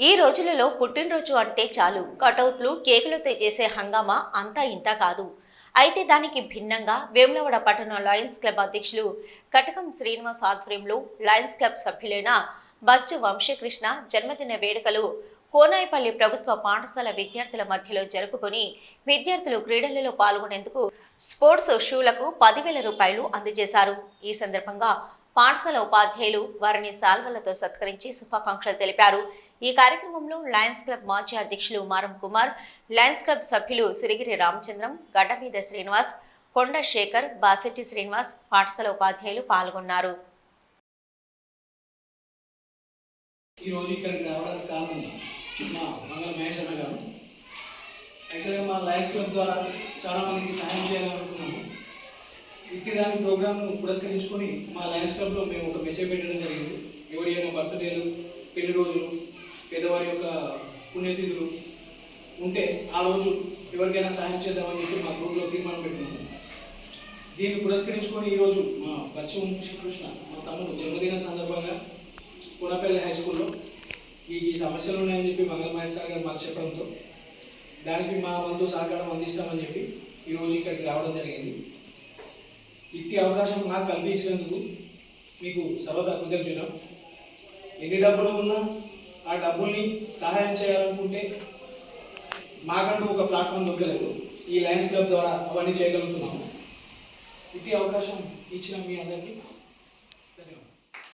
ఈ రోజులలో పుట్టినరోజు అంటే చాలు. కటౌట్లు కేకులతో చేసే హంగామా అంతా ఇంత కాదు. అయితే దానికి భిన్నంగా వేములవాడ పట్టణ లయన్స్ క్లబ్ అధ్యక్షులు కటకం శ్రీనివాస్ ఆధ్వర్యంలో లయన్స్ క్లబ్ సభ్యులైన బచ్చు వంశకృష్ణ జన్మదిన వేడుకలు కోనాయిపల్లి ప్రభుత్వ పాఠశాల విద్యార్థుల మధ్యలో జరుపుకొని విద్యార్థులు క్రీడలలో పాల్గొనేందుకు స్పోర్ట్స్ షూలకు పదివేల రూపాయలు అందజేశారు. ఈ సందర్భంగా పాఠశాల ఉపాధ్యాయులు వారిని సాల్వలతో సత్కరించి శుభాకాంక్షలు తెలిపారు. ఈ కార్యక్రమంలో లయన్స్ క్లబ్ మాజీ అధ్యక్షులు మారం కుమార్ లయన్స్ క్లబ్ సభ్యులు సిరిగిరి రామచంద్రం గడ్డమీద శ్రీనివాస్ కొండ శేఖర్ బాసెట్టి శ్రీనివాస్ పాఠశాల ఉపాధ్యాయులు పాల్గొన్నారు. ఇక్కడికి రావడానికి కారణం మా మంగళ మహేష్ అన్న గారు. యాక్చువల్గా మా లయన్స్ క్లబ్ ద్వారా చాలా మందికి సాయం చేయాలనుకున్నాము. ఇట్టి దాని ప్రోగ్రామ్ను పురస్కరించుకొని మా లయన్స్ క్లబ్లో మేము ఒక మెసేజ్ పెట్టడం జరిగింది. ఎవరైనా బర్త్డేలు పెళ్ళి రోజులు పేదవారి యొక్క పుణ్యతిథులు ఉంటే ఆ రోజు ఎవరికైనా సహాయం చేద్దామని చెప్పి మా గ్రూప్లో తీర్మానం పెట్టుకున్నాం దీన్ని పురస్కరించుకొని ఈరోజు మా బచ్చి శ్రీకృష్ణ మా తమ్ముడు జన్మదిన సందర్భంగా పునపల్లి హై స్కూల్లో ఈ ఈ సమస్యలు ఉన్నాయని చెప్పి మంగళ మహేష్ సార్ గారు మాకు చెప్పడంతో దానికి మా వంతు సహకారం అందిస్తామని చెప్పి ఈరోజు ఇక్కడికి రావడం జరిగింది. ఇట్టి అవకాశం మాకు కల్పించినందుకు మీకు సర్వదా కృతజ్ఞత ఎన్ని డబ్బులు ఉన్నా ఆ డబ్బుల్ని సహాయం చేయాలనుకుంటే మాకంటూ ఒక ప్లాట్ఫామ్ దొరకలేదు. ఈ లయన్స్ క్లబ్ ద్వారా అవన్నీ చేయగలుగుతున్నాము. ఇట్టి అవకాశం ఇచ్చిన మీ అందరికీ ధన్యవాదాలు.